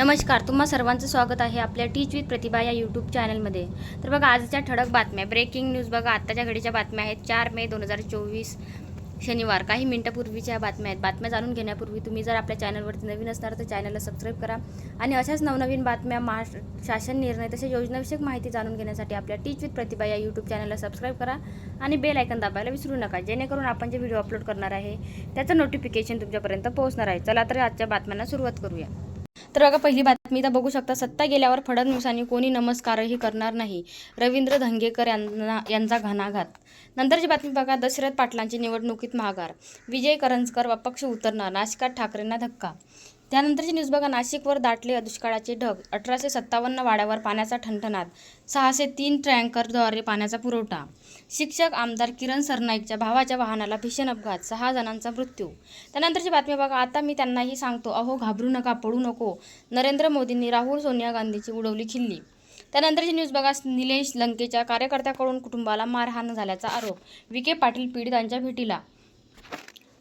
नमस्कार तुम्हा सर्वांचं स्वागत आहे आपल्या टीच विथ प्रतिभा या यूट्यूब चॅनलमध्ये. तर बघा आजच्या ठळक बातम्या. ब्रेकिंग न्यूज बघा आत्ताच्या घडीच्या बातम्या आहेत. चार मे दोन हजार चोवीस शनिवार. काही मिनटापूर्वीच्या बातम्या आहेत. बातम्या जाणून घेण्यापूर्वी तुम्ही जर आपल्या चॅनलवरती नवीन असणार तर चॅनलला सबस्क्राईब करा. आणि अशाच नवनवीन बातम्या महाराष्ट्र शासन निर्णय तसेच योजनाविषयक माहिती जाणून घेण्यासाठी आपल्या टीच विथ प्रतिभा या यूट्यूब चॅनलला सबस्क्राईब करा आणि बेल आयकन दाबायला विसरू नका. जेणेकरून आपण जे व्हिडिओ अपलोड करणार आहे त्याचं नोटिफिकेशन तुमच्यापर्यंत पोहोचणार आहे. चला तर आजच्या बातम्यांना सुरुवात करूया. तर बघा पहिली बातमी तर बघू शकता सत्ता गेल्यावर फडणवीसांनी कोणी नमस्कारही करणार नाही. रवींद्र धंगेकर यांना यांचा घणाघात. नंतरची बातमी बघा दशरथ पाटलांची निवडणुकीत महागार विजय करंजकर अपक्ष उतरणार नाशिकात ठाकरेंना धक्का. त्यानंतरची न्यूज बघा नाशिकवर दाटले दुष्काळाचे ढग. अठराशे सत्तावन्न वाड्यावर पाण्याचा ठणठणात. सहाशे तीन टँकरद्वारे पाण्याचा पुरवठा. शिक्षक आमदार किरण सरनाईकच्या भावाच्या वाहनाला भीषण अपघात. सहा जणांचा मृत्यू. त्यानंतरची बातमी बघा आता मी त्यांनाही सांगतो अहो घाबरू नका पडू नको. नरेंद्र मोदींनी राहुल सोनिया गांधीची उडवली खिल्ली. त्यानंतरची न्यूज बघा निलेश लंकेच्या कार्यकर्त्याकडून कुटुंबाला मारहाण झाल्याचा आरोप. विखे पाटील पीडितांच्या भेटीला.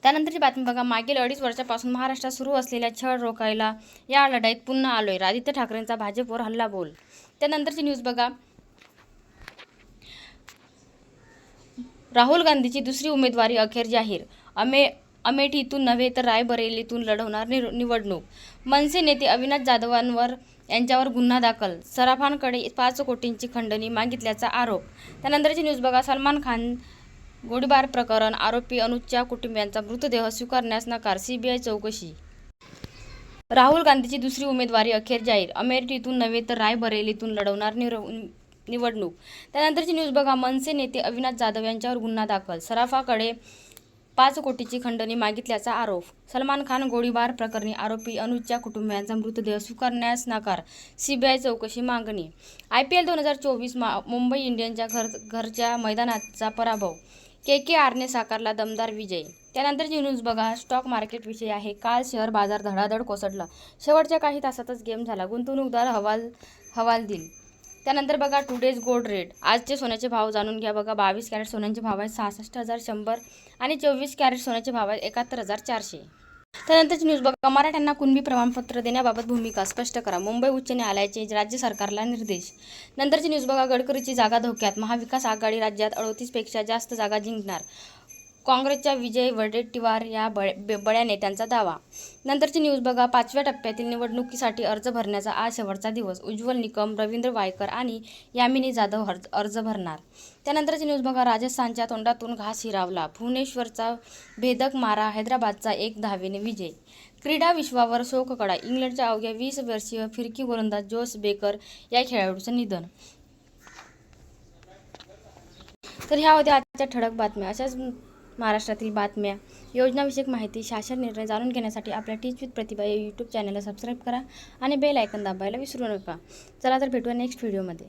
त्यानंतरची बातमी बघा. मागील अडीच वर्षापासून महाराष्ट्रात सुरू असलेल्या छळ रोखायला या लढाईत पुन्हा आलोय. आदित्य ठाकरेंचा भाजपवर हल्ला बोल त्यानंतरची न्यूज बघा. राहुल गांधीची दुसरी उमेदवारी अखेर जाहीर. अमे अमेठीतून नव्हे तर रायबरेलीतून लढवणार निर- निवडणूक. मनसे नेते अविनाश जाधवांवर यांच्यावर गुन्हा दाखल. सराफांकडे पाच कोटींची खंडणी मागितल्याचा आरोप. त्यानंतरची न्यूज बघा. सलमान खान गोळीबार प्रकरण आरोपी अनुजच्या कुटुंबियांचा मृतदेह स्वीकारण्यास नकार सीबीआय चौकशी. राहुल गांधीची दुसरी उमेदवारी अखेर जाहीर. अमेरिकेतून नव्हे तर रायबरेलीतून लढवणार निर निवडणूक. त्यानंतरची न्यूज बघा. मनसे नेते अविनाश जाधव यांच्यावर गुन्हा दाखल. सराफाकडे पाच कोटीची खंडणी मागितल्याचा आरोप. सलमान खान गोळीबार प्रकरणी आरोपी अनुजच्या कुटुंबियांचा मृतदेह स्वीकारण्यास नकार. सीबीआय चौकशी मागणी. आय पी एल दोन हजार चोवीस मा मुंबई इंडियन्सच्या घर घरच्या मैदानाचा पराभव. के के आरने साकारला दमदार विजय. त्यानंतरची न्यूज बघा स्टॉक मार्केट विषय आहे. काल शेअर बाजार धडाधड कोसळला. शेवटच्या काही तासातच गेम झाला. गुंतवणूकदार हवाल हवाल दिल. त्यानंतर बघा टुडेज गोल्ड रेट आजचे सोन्याचे भाव जाणून घ्या बघा. बावीस कॅरेट सोन्याचे भाव आहेत सहासष्ट हजार शंभर आणि चोवीस कॅरेट सोन्याचे भाव आहेत एकाहत्तर हजार चारशे. त्यानंतरची न्यूज बघा. मराठ्यांना कुणबी प्रमाणपत्र देण्याबाबत भूमिका स्पष्ट करा. मुंबई उच्च न्यायालयाचे राज्य सरकारला निर्देश. नंतरची न्यूज बघा. गडकरीची जागा धोक्यात. महाविकास आघाडी राज्यात अडतीसपेक्षा जास्त जागा जिंकणार. काँग्रेसच्या विजय वडेट्टीवार या बळ बे- बड्या नेत्यांचा दावा. नंतरची न्यूज बघा. पाचव्या टप्प्यातील निवडणुकीसाठी अर्ज भरण्याचा आज शेवटचा दिवस. उज्ज्वल निकम रवींद्र वायकर आणि यामिनी जाधव अर्ज अर्ज भरणार. त्यानंतरची न्यूज बघा. राजस्थानच्या तोंडातून घास हिरावला. भुवनेश्वरचा भेदक मारा हैदराबादचा एक धावेने विजय. क्रीडा विश्वावर शोककडा इंग्लंडच्या अवघ्या वीस वर्षीय फिरकी गोलंदाज जोस बेकर या खेळाडूचं निधन. तर ह्या होत्या आजच्या ठळक बातम्या. अशाच महाराष्ट्रातील बातम्या. योजनाविषयक माहिती शासन निर्णय जाणून घेण्यासाठी आपल्या टीच विथ प्रतिभा या यूट्यूब चॅनलला सबस्क्राईब करा आणि बेल आयकन दाबायला विसरू नका. चला तर भेटूया नेक्स्ट व्हिडिओमध्ये